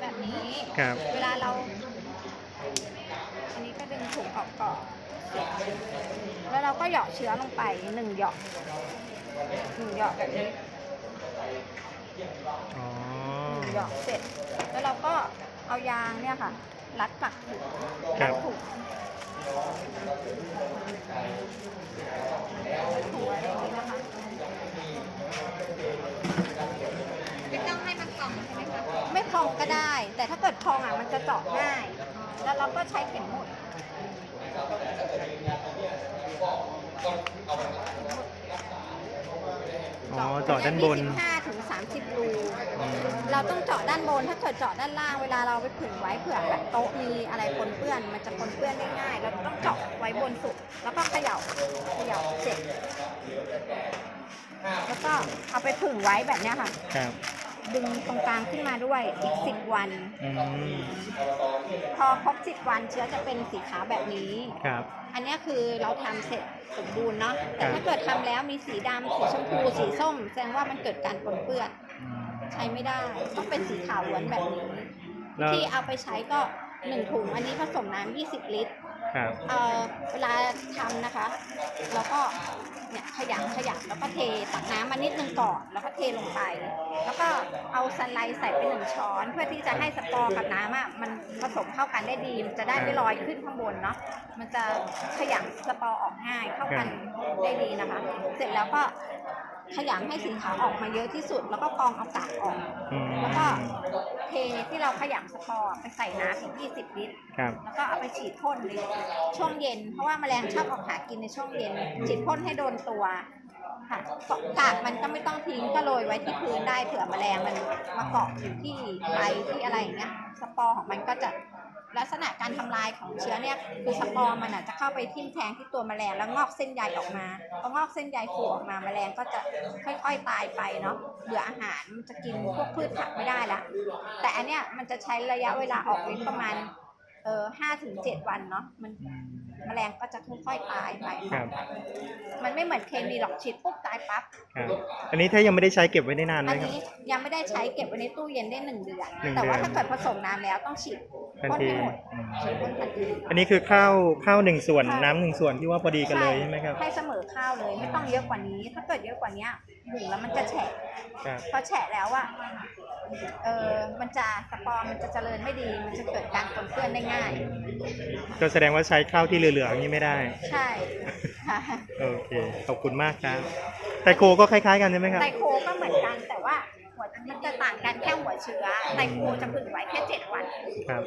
แบบนี้ ครับ เวลาเรา อันนี้ก็ดึงถุงออกก่อนแล้วเราก็เหยาะเชื้อลงไปหนึ่งเหยาะหนึ่งเหยาะแบบนี้อ๋อ หนึ่งเหยาะเสร็จ แล้วเราก็เอายางเนี่ยค่ะ รัดปักถุงครัรับดถุงรัดถุงไว้อย่างนี้นะคะ ไม่ต้องให้มันกล่องใช่ไหมคะ ไม่ พองก็ได้ แต่ถ้าเกิดพองอะมันจะเจาะง่าย แล้วเราก็ใช้เข็มหมุดอ๋อเจาะด้านบน 25ถึง30 รูอืมเราต้องเจาะด้านบน ถ้าเกิดเจาะด้านล่าง เวลาเราไปผึ่งไว้เผื่อแบบโต๊ะมีอะไรปนเปื้อน มันจะปนเปื้อนได้ง่าย เราต้องเจาะไว้บนสุด แล้วก็เขย่า เขย่าเสร็จ แล้วก็เอาไปผึ่งไว้แบบเนี้ยค่ะ ครับ ดึงตรงกลางขึ้นมาด้วยอีก10วัน อืมพอครบ10วันเชื้อจะเป็นสีขาวแบบนี้ ครับ อันเนี้ยคือเราทำเสร็จสมบูรณ์เนาะแต่ครับถ้าเกิดทำแล้วมีสีดำสีชมพูสีส้ม แสดงว่ามันเกิดการปนเปื้อนอืมใช้ไม่ได้ต้องเป็นสีขาวล้วนแบบนี้ แล้วที่เอาไปใช้ก็หนึ่งถุงอันนี้ผสมน้ำ20 ลิตร ครับเอ่อเวลาทำนะคะ แล้วก็เนี่ยขยำขยำแล้วก็เทตักน้ำมานิดนึงก่อนแล้วก็เทลงไป แล้วก็เอาสไลด์ใส่ไปหนึ่งช้อน เพื่อที่จะให้สปอร์กับน้ำอะมันผสมเข้ากันได้ดีมันจะได้ไม่ลอยขึ้นข้างบนเนาะมันจะขยำสปอร์ออกง่ายเข้ากันได้ดีนะคะ เสร็จแล้วก็ขยำให้สีขาวออกมาเยอะที่สุด แล้วก็กรองเอากากออก อืม แล้วก็ เทที่เราขยำสปอร์ไปใส่น้ำอีก20 ลิตร ครับ แล้วก็เอาไปฉีดพ่นในช่วงเย็น เพราะว่าแมลงชอบออกหากินในช่วงเย็น ฉีดพ่นให้โดนตัวค่ะกากมันก็ไม่ต้องทิ้งก็โรยไว้ที่พื้นได้เผื่อแมลงมันมาเกาะอยู่ที่ใบที่อะไรอย่างเงี้ยสปอร์ของมันก็จะลักษณะการทำลายของเชื้อเนี่ยคือสปอร์มันอาจจะเข้าไปทิ่มแทงที่ตัวแมลงแล้วงอกเส้นใยออกมาพองอกเส้นใยฟูออกมาแมลงก็จะค่อย ๆ ตายไปเนาะ เหลืออาหารมันจะกินพวกพืชผักไม่ได้ละแต่อันเนี้ยมันจะใช้ระยะเวลาออกฤทธิ์ประมาณเออห้าถึงเจ็ดวันเนาะมันอืมแมลงก็จะค่อยๆตายไป ครับ มันไม่เหมือนเคมีหรอกฉีดปุ๊บตายปั๊บครับอันนี้ถ้ายังไม่ได้ใช้เก็บไว้ได้นานไหมอันครับ นี้ยังไม่ได้ใช้เก็บไว้ในตู้เย็นได้หนึ่งเดือน หนึ่งแต่ว่าเดือนถ้าเกิดผสมน้ำแล้วต้องฉีดทันพ่นทีให้หมดอืมฉีดพ่นทันทีอันนี้คือข้าวข้าวหนึ่งส่วนค่ะน้ำหนึ่งส่วนที่ว่าพอดีกันเลยใช่ไหมครับให้เสมอข้าวเลยไม่ต้องเยอะกว่านี้ ถ้าเกิดเยอะกว่านี้หุงแล้วมันจะแฉะ ครับ พอแฉะแล้วอะเออมันจะสปอร์มันจะเจริญไม่ดี มันจะเกิดการปนเปื้อนได้ง่าย ก็แสดงว่าใช้ข้าวที่เหลือๆอย่างนี้ไม่ได้ ใช่ค่ะ โอเคขอบคุณมากครับแต่โคก็คล้ายๆกันใช่ไหมครับ ไตโคก็เหมือนกันแต่ว่าหัวมันจะต่างกันแค่หัวเชื้อไตโคจะผึ่งไว้แค่เจ็ดวัน ครับ